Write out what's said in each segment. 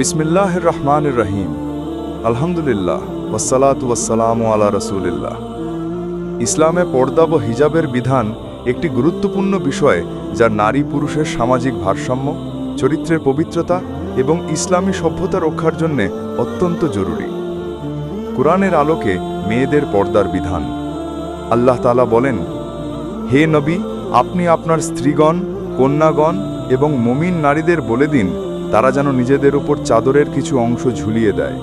বিসমিল্লাহ রহমান রহিম আলহামদুলিল্লাহ ওসালাত ওয়াসালাম আলা রসুলিল্লাহ। ইসলামে পর্দা ও হিজাবের বিধান একটি গুরুত্বপূর্ণ বিষয় যা নারী পুরুষের সামাজিক ভারসাম্য, চরিত্রের পবিত্রতা এবং ইসলামী সভ্যতা রক্ষার জন্য অত্যন্ত জরুরি। কোরআনের আলোকে মেয়েদের পর্দার বিধান। আল্লাহ তালা বলেন, হে নবী, আপনি আপনার স্ত্রীগণ, কন্যাগণ এবং মমিন নারীদের বলে দিন তারা যেন নিজেদের উপর চাদরের কিছু অংশ ঝুলিয়ে দেয়।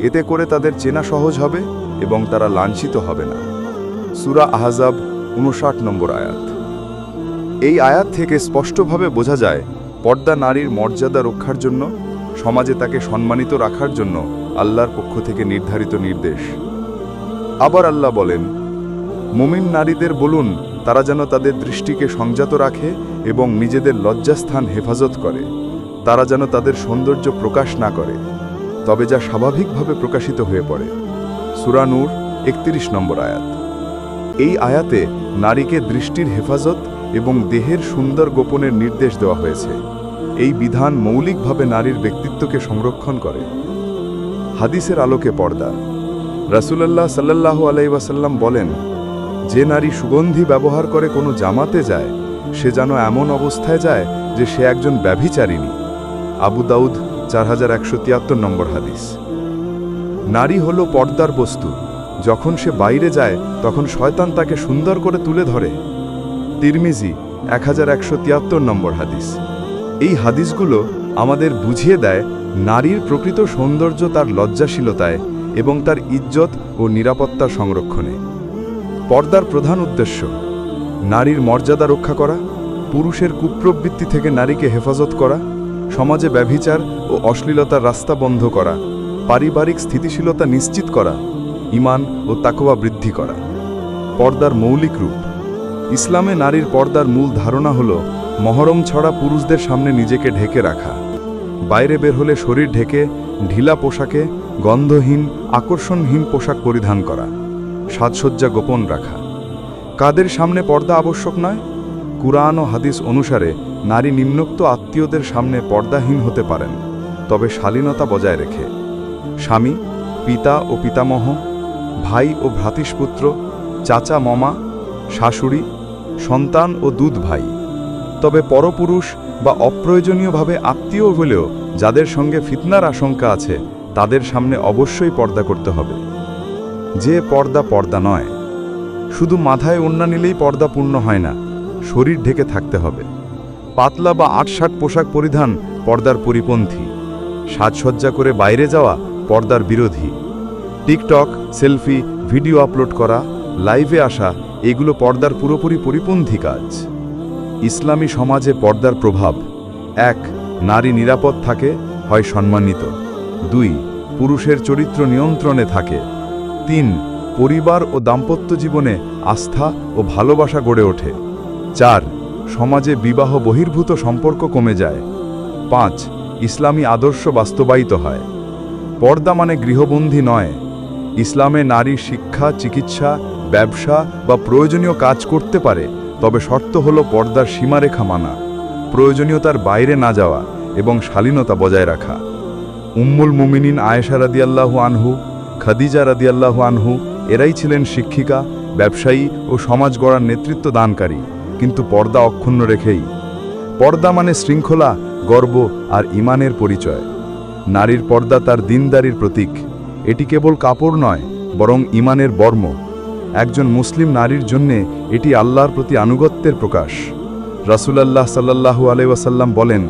এতে করে তাদের চেনা সহজ হবে এবং তারা লাঞ্ছিত হবে না। সুরা আহজাব উনষাট নম্বর আয়াত। এই আয়াত থেকে স্পষ্টভাবে বোঝা যায়, পর্দা নারীর মর্যাদা রক্ষার জন্য, সমাজে তাকে সম্মানিত রাখার জন্য আল্লাহর পক্ষ থেকে নির্ধারিত নির্দেশ। আবার আল্লাহ বলেন, মুমিন নারীদের বলুন, তারা যেন তাদের দৃষ্টিকে সংযত রাখে এবং নিজেদের লজ্জাস্থান হেফাজত করে। তারা যেন তাদের সৌন্দর্য প্রকাশ না করে, তবে যা স্বাভাবিকভাবে প্রকাশিত হয়ে পড়ে। সুরানুর একত্রিশ নম্বর আয়াত। এই আয়াতে নারীকে দৃষ্টির হেফাজত এবং দেহের সুন্দর গোপনের নির্দেশ দেওয়া হয়েছে। এই বিধান মৌলিকভাবে নারীর ব্যক্তিত্বকে সংরক্ষণ করে। হাদিসের আলোকে পর্দা। রাসুলাল্লাহ সাল্লাহ আলাইসাল্লাম বলেন, যে নারী সুগন্ধি ব্যবহার করে কোনো জামাতে যায়, সে যেন এমন অবস্থায় যায় যে সে একজন ব্যভিচারিণী। আবু দাউদ, চার হাজার একশো তিয়াত্তর নম্বর হাদিস। নারী হল পর্দার বস্তু। যখন সে বাইরে যায়, তখন শয়তান তাকে সুন্দর করে তুলে ধরে। তিরমিজি, এক হাজার একশো তিয়াত্তর নম্বর হাদিস। এই হাদিসগুলো আমাদের বুঝিয়ে দেয় নারীর প্রকৃত সৌন্দর্য তার লজ্জাশীলতায় এবং তার ইজ্জত ও নিরাপত্তার সংরক্ষণে। পর্দার প্রধান উদ্দেশ্য, নারীর মর্যাদা রক্ষা করা, পুরুষের কুপ্রবৃত্তি থেকে নারীকে হেফাজত করা সমাজে ব্যভিচার ও অশ্লীলতার রাস্তা বন্ধ করা, পারিবারিক স্থিতিশীলতা নিশ্চিত করা, ইমান ও তাকোয়া বৃদ্ধি করা। পর্দার মৌলিক রূপ। ইসলামে নারীর পর্দার মূল ধারণা হল মহরম ছড়া পুরুষদের সামনে নিজেকে ঢেকে রাখা। বাইরে বের হলে শরীর ঢেকে, ঢিলা পোশাকে, গন্ধহীন, আকর্ষণহীন পোশাক পরিধান করা। সাজসজ্জা গোপন রাখা। কাদের সামনে পর্দা আবশ্যক নয়? কুরআন ও হাদিস অনুসারে নারী নিম্নোক্ত আত্মীয়দের সামনে পর্দাহীন হতে পারেন, তবে শালীনতা বজায় রেখে। স্বামী, পিতা ও পিতামহ, ভাই ও ভ্রাতিষ্পুত্র, চাচা মমা, শাশুড়ি, সন্তান ও দুধ ভাই। তবে পরপুরুষ বা অপ্রয়োজনীয়ভাবে আত্মীয় হলেও যাদের সঙ্গে ফিতনার আশঙ্কা আছে, তাদের সামনে অবশ্যই পর্দা করতে হবে। যে পর্দা পর্দা নয়। শুধু মাথায় ওন্না নিলেই পর্দা পূর্ণ হয় না। শরীর ঢেকে থাকতে হবে। পাতলা বা আটসাট পোশাক পরিধান পর্দার পরিপন্থী। সাজসজ্জা করে বাইরে যাওয়া পর্দার বিরোধী। টিকটক, সেলফি, ভিডিও আপলোড করা, লাইভে আসা, এগুলো পর্দার পুরোপুরি পরিপন্থী কাজ। ইসলামী সমাজে পর্দার প্রভাব। এক, নারী নিরাপদ থাকে, হয় সম্মানিত। দুই, পুরুষের চরিত্র নিয়ন্ত্রণে থাকে। তিন, পরিবার ও দাম্পত্য জীবনে আস্থা ও ভালোবাসা গড়ে ওঠে। চার, সমাজে বিবাহ বহির্ভূত সম্পর্ক কমে যায়। পাঁচ, ইসলামী আদর্শ বাস্তবায়িত হয়। পর্দা মানে গৃহবন্দী নয়। ইসলামে নারী শিক্ষা, চিকিৎসা, ব্যবসা বা প্রয়োজনীয় কাজ করতে পারে, তবে শর্ত হল পর্দার সীমারেখা মানা, প্রয়োজনীয়তার বাইরে না যাওয়া এবং শালীনতা বজায় রাখা। উম্মুল মুমিনিন আয়েশা রাদিয়াল্লাহু আনহু, খাদিজা রাদিয়াল্লাহু আনহু, এরাই ছিলেন শিক্ষিকা, ব্যবসায়ী ও সমাজ গড়ার নেতৃত্ব দানকারী কিন্তু পর্দা অক্ষুণ্ণ রেখেই। পর্দা মানে শৃঙ্খলা, গর্ব আর ইমানের পরিচয়। নারীর পর্দা তার দিনদারির প্রতীক। এটি কেবল কাপড় নয়, বরং ইমানের বর্ম। একজন মুসলিম নারীর জন্যে এটি আল্লাহর প্রতি আনুগত্যের প্রকাশ। রাসুলাল্লাহ সাল্লাহু আলাইসাল্লাম বলেন,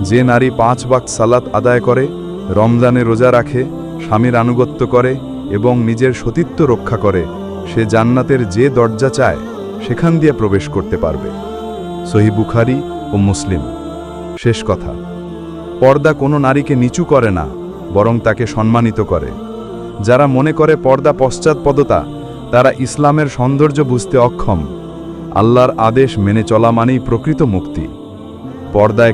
যে নারী পাঁচ বাক সালাত আদায় করে, রমজানে রোজা রাখে, স্বামীর আনুগত্য করে এবং নিজের সতীত্ব রক্ষা করে, সে জান্নাতের যে দরজা চায় সেখান দিয়ে প্রবেশ করতে পারবে। সহি বুখারি ও মুসলিম। শেষ কথা। পর্দা কোনো নারীকে নিচু করে না, বরং তাকে সম্মানিত করে। যারা মনে করে পর্দা পশ্চাৎপদতা, তারা ইসলামের সৌন্দর্য বুঝতে অক্ষম। আল্লাহর আদেশ মেনে চলা মানেই প্রকৃত মুক্তি। পর্দায়